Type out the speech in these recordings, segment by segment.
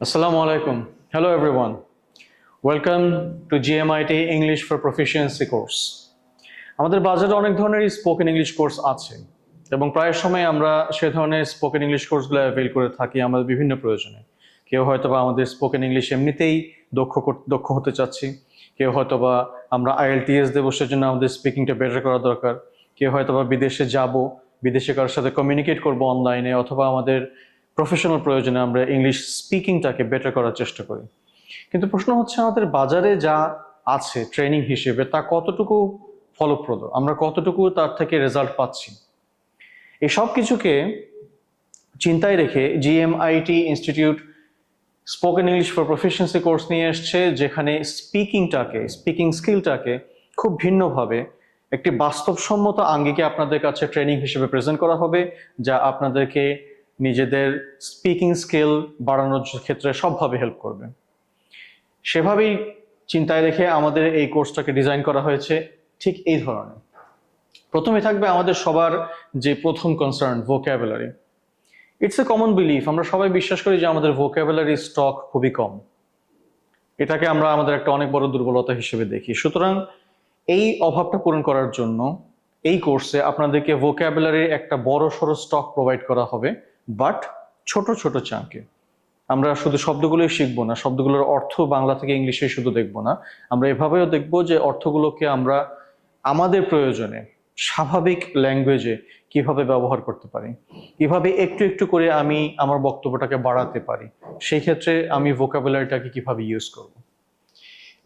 Assalamu alaikum. Hello, everyone. Welcome to GMIT English for Proficiency course. আমাদের বাজারে অনেক ধরনের স্পোকেন ইংলিশ কোর্স আছে এবং প্রায় সময় আমরা সে ধরনের স্পোকেন ইংলিশ কোর্সগুলো অ্যাভেল করে থাকি আমাদের বিভিন্ন প্রয়োজনে কেউ হয়তো বা আমাদের স্পোকেন ইংলিশ এমনিতেই দক্ষ দক্ষ হতে চাচ্ছি কেউ হয়তো বা আমরা আইএলটিএস দেবো, সেজন্য আমাদের স্পিকিংটা বেটার করা দরকার কেউ হয়তো বা বিদেশে যাব, বিদেশে কারোর সাথে কমিউনিকেট করব অনলাইনে অথবা আমাদের প্রফেশনাল প্রয়োজনে আমরা ইংলিশ স্পিকিংটাকে বেটার করার চেষ্টা করি। কিন্তু প্রশ্ন হচ্ছে, আমাদের বাজারে যা আছে ট্রেনিং হিসেবে, তা কতটুকু ফলপ্রদ? আমরা কতটুকু তার থেকে রেজাল্ট পাচ্ছি? এই সব কিছুকে চিন্তায় রেখে G M I T institute spoken English for proficiency course নিয়ে এসছে, যেখানে স্পিকিংটাকে স্পিকিং স্কিলটাকে খুব ভিন্নভাবে একটি বাস্তবসম্মত আঙ্গিকে আপনাদের কাছে ট্রেনিং হিসেবে প্রেজেন্ট করা হবে, যা আপনাদেরকে নিজেদের স্পিকিং স্কিল বাড়ানোর ক্ষেত্রে সবভাবে হেল্প করবে। সেভাবেই চিন্তায় রেখে আমাদের এই কোর্সটাকে ডিজাইন করা হয়েছে ঠিক এই ধরনের। প্রথমে থাকবে আমাদের সবার যে প্রথম concern vocabulary it's a common belief আমরা সবাই বিশ্বাস করি যে আমাদের ভোক্যাবুলারি স্টক খুবই কম। এটাকে আমরা আমাদের একটা অনেক বড় দুর্বলতা হিসেবে দেখি। সুতরাং এই অভাবটা পূরণ করার জন্য এই কোর্সে আপনাদেরকে ভোক্যাবুলারির একটা বড় সড়ো স্টক প্রোভাইড করা হবে। বাট ছোট ছোট চাঙ্কে। আমরা শুধু শব্দগুলোই শিখব না, শব্দগুলোর অর্থ বাংলা থেকে ইংলিশে শুধু দেখব না। আমরা এভাবেও দেখব যে অর্থগুলোকে আমরা আমাদের প্রয়োজনে স্বাভাবিক ল্যাঙ্গুয়েজে কীভাবে ব্যবহার করতে পারি, কীভাবে একটু একটু করে আমি আমার বক্তব্যটাকে বাড়াতে পারি, সেই ক্ষেত্রে আমি ভোকাবুলারিটাকে কীভাবে ইউজ করব।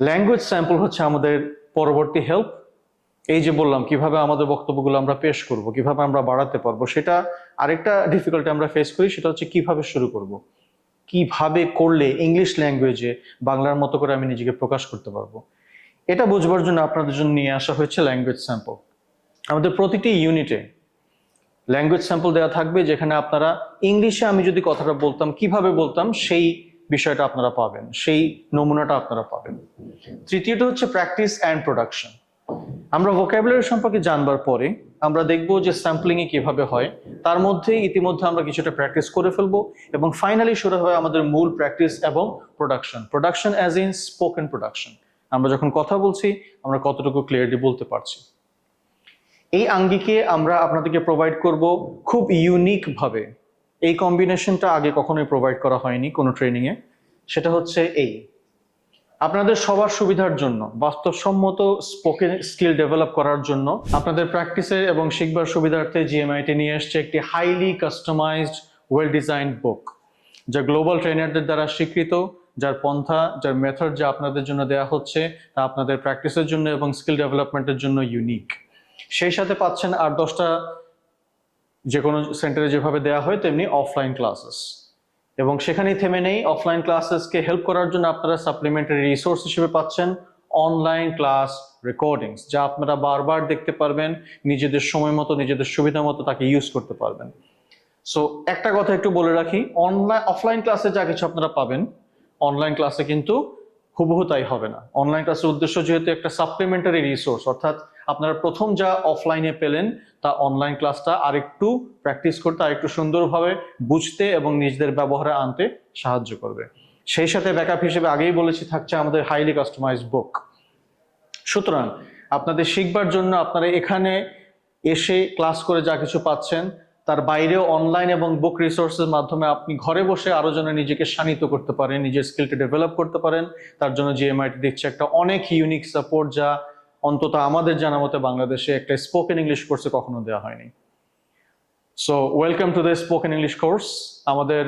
ল্যাঙ্গুয়েজ স্যাম্পল হচ্ছে আমাদের পরবর্তী হেল্প এই যে বললাম, কীভাবে আমাদের বক্তব্যগুলো আমরা পেশ করব, কীভাবে আমরা বাড়াতে পারব, সেটা আরেকটা ডিফিকাল্টি আমরা ফেস করি, সেটা হচ্ছে কীভাবে শুরু করব? কীভাবে করলে ইংলিশ ল্যাঙ্গুয়েজে বাংলার মতো করে আমি নিজেকে প্রকাশ করতে পারব? এটা বুঝবার জন্য আপনাদের জন্য নিয়ে আসা হয়েছে ল্যাঙ্গুয়েজ স্যাম্পল আমাদের প্রতিটি ইউনিটে ল্যাঙ্গুয়েজ স্যাম্পল দেওয়া থাকবে, যেখানে আপনারা ইংলিশে আমি যদি কথাটা বলতাম, কীভাবে বলতাম, সেই বিষয়টা আপনারা পাবেন, সেই নমুনাটা আপনারা পাবেন। তৃতীয়টা হচ্ছে প্র্যাকটিস অ্যান্ড প্রোডাকশন আমরা ভোকাবুলারি সম্পর্কে জানবার পরে আমরা দেখব যে স্যাম্পলিং এ কীভাবে হয়। তার মধ্যে ইতিমধ্যে আমরা কিছুটা প্র্যাকটিস করে ফেলব এবং ফাইনালি শুরু হয় আমাদের মূল প্র্যাকটিস এবং production production as in spoken production আমরা যখন কথা বলছি, আমরা কতটুকু ক্লিয়ারলি বলতে পারছি। এই আঙ্গিকে আমরা আপনাদেরকে প্রোভাইড করব খুব ইউনিক ভাবে। এই কম্বিনেশনটা আগে কখনোই প্রোভাইড করা হয়নি কোনো ট্রেনিং এ সেটা হচ্ছে এই। আপনাদের সবার সুবিধার জন্য, বাস্তবসম্মত স্পোকেন স্কিল ডেভেলপ করার জন্য আপনাদের প্র্যাকটিসের এবং শিখবার সুবিধার্থে জিএমআইটি নিয়ে এসছে একটি highly customised well design book যা গ্লোবাল ট্রেনারদের দ্বারা স্বীকৃত, যার পন্থা, যার মেথড যা আপনাদের জন্য দেয়া হচ্ছে তা আপনাদের প্র্যাকটিসের জন্য এবং স্কিল ডেভেলপমেন্টের জন্য ইউনিক সেই সাথে পাচ্ছেন আর দশটা যে কোনো সেন্টারে যেভাবে দেওয়া হয়, তেমনি অফলাইন ক্লাসেস এবং সেখানেই থেমে নেই। অফলাইন ক্লাসেসকে হেল্প করার জন্য আপনারা সাপ্লিমেন্টারি রিসোর্স হিসেবে পাচ্ছেন। অনলাইন ক্লাস রেকর্ডিংস যা আপনারা বারবার দেখতে পারবেন, নিজেদের সময় মতো, নিজেদের সুবিধা মতো তাকে ইউজ করতে পারবেন। সো একটা কথা একটু বলে রাখি অনলাইন অফলাইন ক্লাসে যা কিছু আপনারা পাবেন অনলাইন ক্লাসে কিন্তু হুবহু তাই হবে না। অনলাইন ক্লাসের উদ্দেশ্য যেহেতু একটা সাপ্লিমেন্টারি রিসোর্স অর্থাৎ আপনারা প্রথম যা অফলাইনে পেলেন, তা অনলাইন ক্লাসটা আরেকটু প্র্যাকটিস করতে, আরেকটু সুন্দরভাবে বুঝতে এবং নিজেদের ব্যবহারে আনতে সাহায্য করবে। সেই সাথে ব্যাকআপ হিসেবে আগেই বলেছি, থাকছে আমাদের হাইলি কাস্টমাইজ বুক সুতরাং আপনাদের শিখবার জন্য আপনারা এখানে এসে ক্লাস করে যা কিছু পাচ্ছেন, তার বাইরেও অনলাইন এবং বুক রিসোর্সের মাধ্যমে আপনি ঘরে বসে আরও যেন নিজেকে শানিত করতে পারেন, নিজের স্কিলটা ডেভেলপ করতে পারেন, তার জন্য জিএমআইটি দিচ্ছে একটা অনেক ইউনিক সাপোর্ট যা অন্তত আমাদের জানা মতে বাংলাদেশে একটা স্পোকেন ইংলিশ কোর্সে কখনো দেওয়া হয়নি। So welcome to the spoken English course আমাদের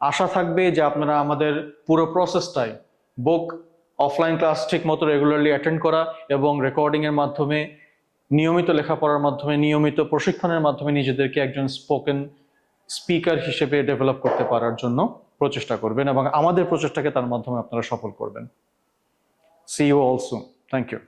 আশা থাকবে যে আপনারা আমাদের পুরো প্রসেসটাই বুক অফলাইন ক্লাস ঠিক মতো রেগুলারলি অ্যাটেন্ড করা এবং রেকর্ডিং এর মাধ্যমে, নিয়মিত লেখাপড়ার মাধ্যমে, নিয়মিত প্রশিক্ষণের মাধ্যমে নিজেদেরকে একজন স্পোকেন স্পিকার হিসেবে ডেভেলপ করতে পারার জন্য প্রচেষ্টা করবেন এবং আমাদের প্রচেষ্টাকে তার মাধ্যমে আপনারা সফল করবেন। See you also thank you